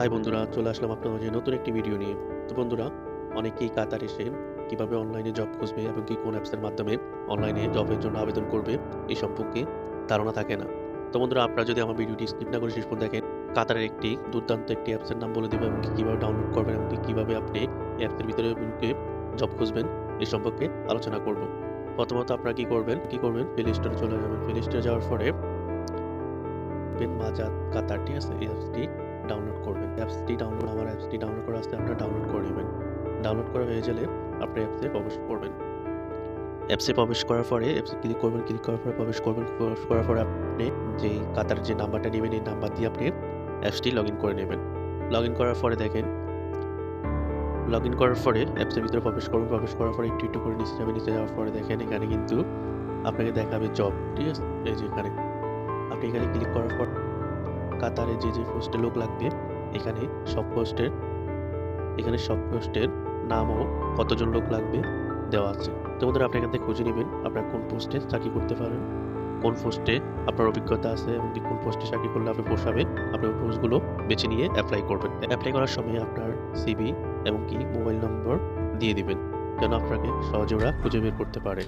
High বন্ধুরা চলে আসলাম আপনার মাঝে নতুন একটি ভিডিও নিয়ে। তো বন্ধুরা, অনেকেই কাতার এসে কীভাবে অনলাইনে জব খুঁজবে এবং কি কোন অ্যাপসের মাধ্যমে অনলাইনে জবের জন্য আবেদন করবে এই সম্পর্কে ধারণা থাকে না। তো বন্ধুরা, আপনারা যদি আমার ভিডিওটি স্কিপ না করে শেষ পর্যন্ত দেখেন, কাতারের একটি দুর্দান্ত একটি অ্যাপসের নাম বলে দেবো এবং কীভাবে ডাউনলোড করবেন এবং কীভাবে আপনি অ্যাপসের ভিতরে জব খুঁজবেন এই সম্পর্কে আলোচনা করব। প্রথমত আপনারা কী করবেন, কি করবেন? প্লে স্টোরে চলে যাবেন। প্লে স্টোরে যাওয়ার পরে মাজাদ কাতার, ঠিক আছে? এই অ্যাপসটি ডাউনলোড করবেন। অ্যাপসটি ডাউনলোড আমার অ্যাপসটি ডাউনলোড করা আসতে আপনারা ডাউনলোড করে নেবেন। ডাউনলোড করা হয়ে গেলে আপনি অ্যাপসে প্রবেশ করবেন। অ্যাপসে প্রবেশ করার পরে অ্যাপসে ক্লিক করবেন ক্লিক করার পরে প্রবেশ করবেন। প্রবেশ করার পরে আপনি যে কাতার যে নাম্বারটা নেবেন, এই নাম্বার দিয়ে আপনি অ্যাপসটি লগ ইন করে নেবেন। লগ ইন করার পরে দেখেন লগ ইন করার পরে অ্যাপসের ভিতরে প্রবেশ করবেন প্রবেশ করার পরে একটু একটু করে নিচে যাবেন। নিচে যাওয়ার পরে দেখেন, এখানে কিন্তু আপনাকে দেখাবে জব ঠিক আছে? এই যে এখানে। আপনি এখানে ক্লিক করার পর কাতারে যে যে পোস্টে লোক লাগবে, এখানে সব পোস্টের এখানে সব পোস্টের নাম ও কতজন লোক লাগবে দেওয়া আছে। তো বন্ধুরা, আপনি এখান থেকে খুঁজে নেবেন আপনার কোন পোস্টে চাকরি করতে পারেন, কোন পোস্টে আপনার অভিজ্ঞতা আছে এবং কোন পোস্টে চাকরি করলে আপনি পোষাবে আপনি ওই পোস্টগুলো বেছে নিয়ে অ্যাপ্লাই করবেন। অ্যাপ্লাই করার সময় আপনার সিবি এবং কি মোবাইল নম্বর দিয়ে দিবেন, যেন আপনাকে সহজে ওরা খুঁজে বের করতে পারে।